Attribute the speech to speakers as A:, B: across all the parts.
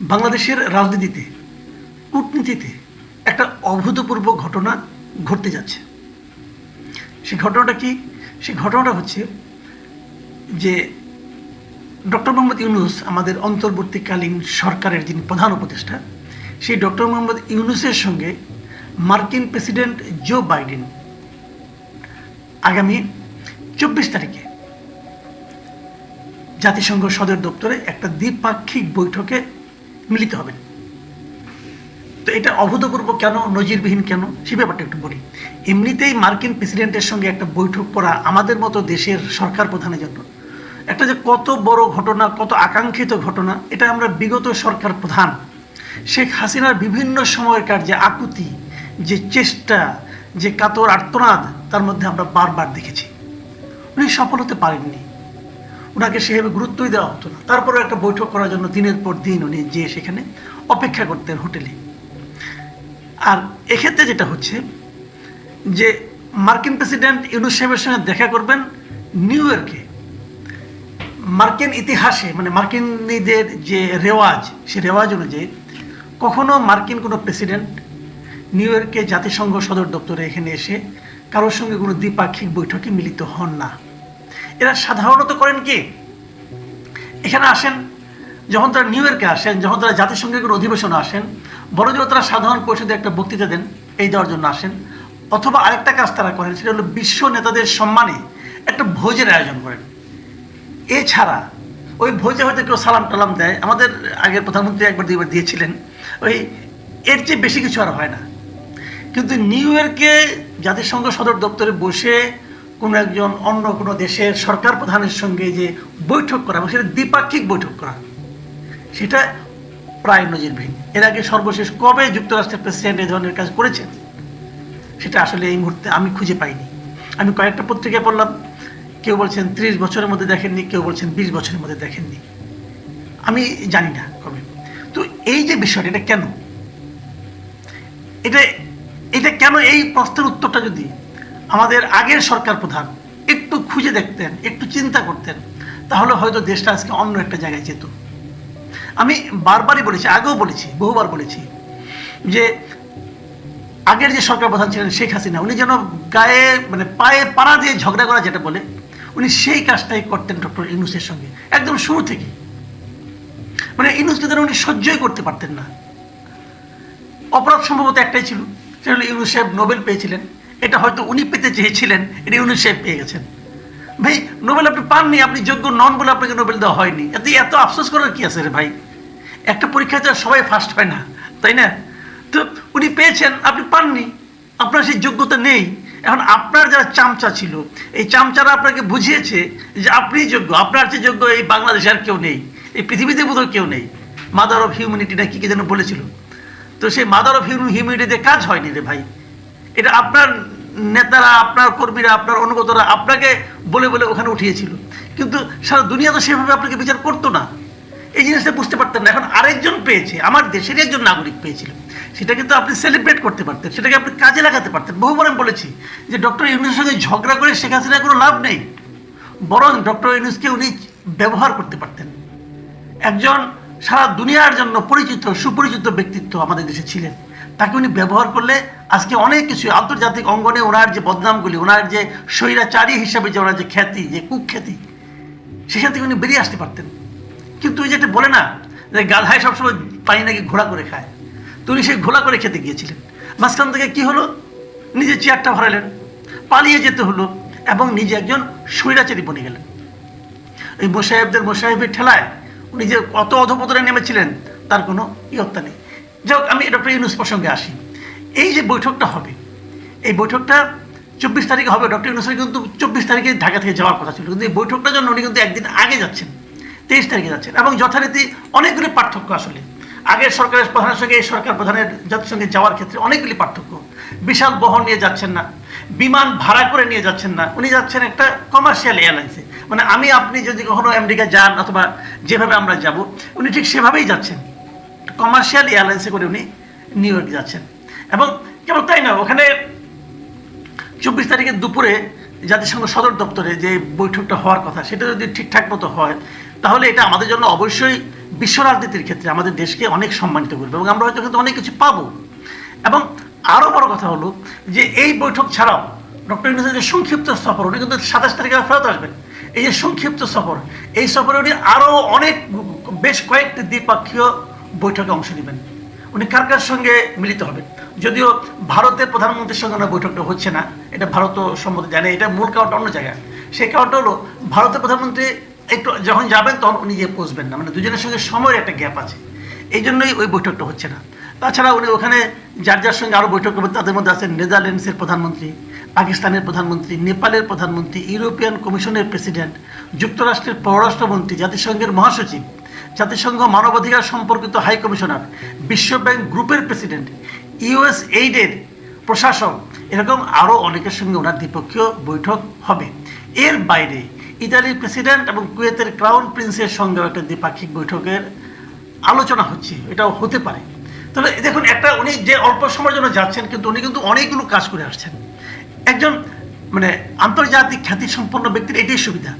A: বাংলাদেশের রাজনীতিতে, কূটনীতিতে একটা অভূতপূর্ব ঘটনা ঘটতে যাচ্ছে। সেই ঘটনাটা কি? সেই ঘটনাটা হচ্ছে যে ডক্টর মোহাম্মদ ইউনুস আমাদের অন্তর্বর্তীকালীন সরকারের যিনি প্রধান উপদেষ্টা, সেই ডক্টর মোহাম্মদ ইউনুসের সঙ্গে মার্কিন প্রেসিডেন্ট জো বাইডেন আগামী চব্বিশ তারিখে জাতিসংঘ সদর দপ্তরে একটা দ্বিপাক্ষিক বৈঠকে মিলিত হবেন। তো এটা অভূতপূর্ব কেন, নজিরবিহীন কেন? সে ব্যাপারটা একটু বলি। এমনিতেই মার্কিন প্রেসিডেন্টের সঙ্গে একটা বৈঠক করা আমাদের মতো দেশের সরকার প্রধানের জন্য। একটা যে কত বড় ঘটনা, কত আকাঙ্ক্ষিত ঘটনা, এটা আমরা বিগত সরকার প্রধান শেখ হাসিনার বিভিন্ন সময়কার যে আকুতি, যে চেষ্টা, যে কাতর আর্তনাদ, তার মধ্যে আমরা বারবার দেখেছি। উনি সফল হতে পারেননি। ওনাকে সেভাবে গুরুত্বই দেওয়া হতো না। তারপরে একটা বৈঠক করার জন্য দিনের পর দিন উনি যে সেখানে অপেক্ষা করতেন হোটেলে। আর এক্ষেত্রে যেটা হচ্ছে যে মার্কিন প্রেসিডেন্ট ইউনুস সাহেবের সঙ্গে দেখা করবেন নিউ ইয়র্কে। মার্কিন ইতিহাসে মানে মার্কিনীদের যে রেওয়াজ, সে রেওয়াজ অনুযায়ী কখনো মার্কিন কোনো প্রেসিডেন্ট নিউ ইয়র্কে জাতিসংঘ সদর দপ্তরে এখানে এসে কারোর সঙ্গে কোনো দ্বিপাক্ষিক বৈঠকে মিলিত হন না। এরা সাধারণত করেন কি? এখানে আসেন, যখন তারা নিউ ইয়র্কে আসেন, যখন তারা জাতিসংঘের কোনো অধিবেশনে আসেন বড় জোর তারা সাধারণ পরিষদে একটা বক্তৃতা দেন, এই দেওয়ার জন্য আসেন, অথবা আরেকটা কাজ তারা করেন, সেটা হলো বিশ্ব নেতাদের সম্মানে একটা ভোজের আয়োজন করেন। এছাড়া ওই ভোজে হয়তো কেউ সালাম টালাম দেয়, আমাদের আগের প্রধানমন্ত্রী একবার দুইবার দিয়েছিলেন, ওই এর চেয়ে বেশি কিছু আর হয় না। কিন্তু নিউ ইয়র্কে জাতিসংঘ সদর দপ্তরে বসে কোনো একজন অন্য কোনো দেশের সরকার প্রধানের সঙ্গে যে বৈঠক করা এবং সেটা দ্বিপাক্ষিক বৈঠক করা, সেটা প্রায় নজিরবিহীন। এর আগে সর্বশেষ কবে যুক্তরাষ্ট্রের প্রেসিডেন্ট এই ধরনের কাজ করেছেন, সেটা আসলে এই মুহূর্তে আমি খুঁজে পাইনি। আমি কয়েকটা পত্রিকায় পড়লাম, কেউ বলছেন ত্রিশ বছরের মধ্যে দেখেননি, কেউ বলছেন বিশ বছরের মধ্যে দেখেননি। আমি জানি না কবে। তো এই যে বিষয়টা, এটা কেন? এটা এটা কেন এই প্রশ্নের উত্তরটা যদি আমাদের আগের সরকার প্রধান একটু খুঁজে দেখতেন, একটু চিন্তা করতেন, তাহলে হয়তো দেশটা আজকে অন্য একটা জায়গায় যেত। আমি বারবারই বলেছি, আগেও বলেছি, বহুবার বলেছি, যে আগের যে সরকার প্রধান ছিলেন শেখ হাসিনা, উনি যেন গায়ে মানে পায়ে পাড়া দিয়ে ঝগড়া করা যেটা বলে, উনি সেই কাজটাই করতেন ডক্টর ইউনুসের সঙ্গে, একদম শুরু থেকে মানে ইউনুসকে যেন উনি সহ্যই করতে পারতেন না। অপরাধ সম্ভবত একটাই ছিল, সেটা হলো ইউনুস সাহেব নোবেল পেয়েছিলেন। এটা হয়তো উনি পেতে চেয়েছিলেন, এটা উনি সাহেব পেয়ে গেছেন। ভাই, নোবেল আপনি পাননি, আপনি যোগ্য নন বলে আপনাকে নোবেল দেওয়া হয়নি। এত এত আফসোস করার কি আছে রে ভাই? একটা পরীক্ষায় তো সবাই ফার্স্ট হয় না, তাই না? তো উনি পেয়েছেন, আপনি পাননি, আপনার সেই যোগ্যতা নেই। এখন আপনার যারা চামচা ছিল, এই চামচারা আপনাকে বুঝিয়েছে যে আপনি যোগ্য, আপনার যে যোগ্য এই বাংলাদেশে আর কেউ নেই, এই পৃথিবীতে বোধহয় কেউ নেই। মাদার অফ হিউম্যানিটি না কি কি যেন বলেছিল। তো সেই মাদার অফ হিউম্যানিটিতে কাজ হয়নি রে ভাই। এটা আপনার নেতারা, আপনার কর্মীরা, আপনার অনুগতরা আপনাকে বলে বলে ওখানে উঠিয়েছিল। কিন্তু সারা দুনিয়া তো সেভাবে আপনাকে বিচার করতো না। এই জিনিসটা বুঝতে পারতেন না। এখন আরেকজন পেয়েছে, আমার দেশেরই একজন নাগরিক পেয়েছিল। সেটা কিন্তু আপনি সেলিব্রেট করতে পারতেন, সেটাকে আপনি কাজে লাগাতে পারতেন। বহুবার আমি বলেছি যে ডক্টর ইউনুসের সঙ্গে ঝগড়া করে শেখ হাসিনার কোনো লাভ নেই। বরং ডক্টর ইউনুসকে উনি ব্যবহার করতে পারতেন। একজন সারা দুনিয়ার জন্য পরিচিত, সুপরিচিত ব্যক্তিত্ব আমাদের দেশে ছিলেন। তাকে উনি ব্যবহার করলে আজকে অনেক কিছু আন্তর্জাতিক অঙ্গনে ওনার যে বদনামগুলি ওনার যে স্বৈরাচারী হিসাবে যে ওনার যে খ্যাতি যে কুখ্যাতি সেখান থেকে উনি বেরিয়ে আসতে পারতেন। কিন্তু ওই যেটা বলে না যে গাধায় সবসময় পানি নাকি ঘোড়া করে খায়। তো উনি সেই ঘোড়া করে খেতে গিয়েছিলেন। মাঝখান থেকে কি হলো? নিজে চেয়ারটা ভরালেন পালিয়ে যেতে হলো এবং নিজে একজন স্বৈরাচারী বনে গেলেন। এই মোসাহেবদের মোসাহেবের ঠেলায় উনি যে কত অধপতনে নেমেছিলেন তার কোনো ইয়ত্তা নেই। যাই হোক, আমি ডক্টর ইউনুস প্রসঙ্গে আসি। এই যে বৈঠকটা হবে, এই বৈঠকটা চব্বিশ তারিখে হবে, ডক্টর ইউনুসের কিন্তু চব্বিশ তারিখে ঢাকা থেকে যাওয়ার কথা ছিল, কিন্তু এই বৈঠকটার জন্য উনি কিন্তু একদিন আগে যাচ্ছেন, তেইশ তারিখে যাচ্ছেন এবং যথারীতি অনেকগুলি পার্থক্য আসলে। আগের সরকারের প্রধানের সঙ্গে, এই সরকার প্রধানের জাতিসংঘে যাওয়ার ক্ষেত্রে অনেকগুলি পার্থক্য। বিশাল বহন নিয়ে যাচ্ছেন না, বিমান ভাড়া করে নিয়ে যাচ্ছেন না, উনি যাচ্ছেন একটা কমার্শিয়াল এয়ারলাইন্সে মানে আমি, আপনি যদি কখনো আমেরিকা যান অথবা যেভাবে আমরা যাব, উনি ঠিক সেভাবেই যাচ্ছেন। কমার্শিয়াল এয়ারলাইন্সে করে উনি নিউ ইয়র্ক যাচ্ছেন। এবং কেবল তাই না, ওখানে চব্বিশ তারিখের দুপুরে জাতিসংঘ সদর দপ্তরে যে বৈঠকটা হওয়ার কথা, সেটা যদি ঠিকঠাক মতো হয়, তাহলে এটা আমাদের জন্য অবশ্যই বিশ্ব রাজনীতির ক্ষেত্রে আমাদের দেশকে অনেক সম্মানিত করবে এবং আমরা হয়তো কিন্তু অনেক কিছু পাবো। এবং আরও বড় কথা হলো যে এই বৈঠক ছাড়াও ডক্টর ইউনুসের যে সংক্ষিপ্ত সফর, উনি কিন্তু সাতাশ তারিখে ফেরত আসবেন। এই যে সংক্ষিপ্ত সফর, এই সফরে উনি আরও অনেক, বেশ কয়েকটি দ্বিপাক্ষীয় বৈঠকে অংশ নেবেন। উনি কার কার সঙ্গে মিলিত হবেন যদিও ভারতের প্রধানমন্ত্রীর সঙ্গে ওনার বৈঠকটা হচ্ছে না, এটা ভারত সম্মতি জানে, এটা মূল কারণটা অন্য জায়গায়। সেই কারণটা হলো, ভারতের প্রধানমন্ত্রী একটু যখন যাবেন তখন উনি গিয়ে পৌঁছবেন না মানে দুজনের সঙ্গে সময়ের একটা গ্যাপ আছে। এই জন্যই ওই বৈঠকটা হচ্ছে না। তাছাড়া উনি ওখানে যার যার সঙ্গে আরও বৈঠক করবেন, তাদের মধ্যে আছেন নেদারল্যান্ডসের প্রধানমন্ত্রী, পাকিস্তানের প্রধানমন্ত্রী, নেপালের প্রধানমন্ত্রী, ইউরোপিয়ান কমিশনের প্রেসিডেন্ট, যুক্তরাষ্ট্রের পররাষ্ট্রমন্ত্রী, জাতিসংঘের মহাসচিব। জাতিসংঘ মানবাধিকার সম্পর্কিত হাই কমিশনার বিশ্বব্যাংক গ্রুপের প্রেসিডেন্ট, ইউএস এইডের প্রশাসক, এরকম আরও অনেকের সঙ্গে ওনার দ্বিপক্ষীয় বৈঠক হবে। এর বাইরে ইতালির প্রেসিডেন্ট এবং কুয়েতের ক্রাউন প্রিন্সের সঙ্গেও একটা দ্বিপাক্ষিক বৈঠকের আলোচনা হচ্ছে, এটাও হতে পারে। তাহলে দেখুন, একটা উনি যে অল্প সময়ের জন্য যাচ্ছেন, কিন্তু উনি কিন্তু অনেকগুলো কাজ করে আসছেন। একজন মানে আন্তর্জাতিক খ্যাতি সম্পন্ন ব্যক্তির এটাই সুবিধা।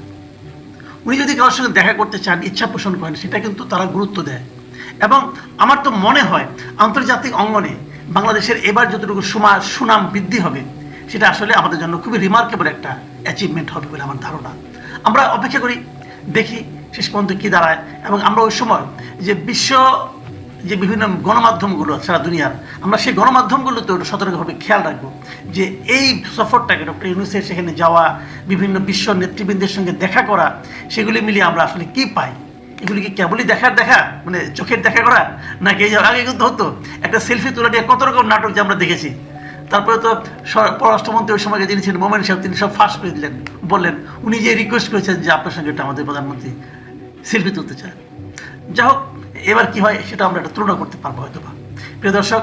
A: উনি যদি কারোর সঙ্গে দেখা করতে চান, ইচ্ছা পোষণ করেন, সেটা কিন্তু তারা গুরুত্ব দেয়। এবং আমার তো মনে হয়, আন্তর্জাতিক অঙ্গনে বাংলাদেশের এবার যতটুকু সুমা সুনাম বৃদ্ধি হবে, সেটা আসলে আমাদের জন্য খুবই রিমার্কেবল একটা অ্যাচিভমেন্ট হবে বলে আমার ধারণা। আমরা অপেক্ষা করি, দেখি শেষ পর্যন্ত কী দাঁড়ায়। এবং আমরা ওই সময় যে বিশ্ব যে বিভিন্ন গণমাধ্যমগুলো সারা দুনিয়ার, আমরা সেই গণমাধ্যমগুলোতে ওটা সতর্কভাবে খেয়াল রাখব যে এই সফরটাকে ডক্টর ইউনুসের সেখানে যাওয়া, বিভিন্ন বিশ্ব নেতৃবৃন্দের সঙ্গে দেখা করা, সেগুলি মিলিয়ে আমরা আসলে কি পাই? এগুলি কি কেবলই দেখার দেখা? মানে চোখের দেখা করা? নাকি এই আগে কিন্তু হতো, একটা সেলফি তোলা নিয়ে কত রকম নাটক যে আমরা দেখেছি। তারপরে তো পররাষ্ট্রমন্ত্রী ওই সময় যিনি ছিলেন, মোমেন সাহেব, তিনি সব ফাঁস করে দিলেন, বললেন, উনি যে রিকোয়েস্ট করেছেন যে আপনার সঙ্গে একটা আমাদের প্রধানমন্ত্রী সেলফি তুলতে চায়। যাই হোক এবার কি হয় সেটা আমরা একটা তুলনা করতে পারব হয়তো বা প্রিয় দর্শক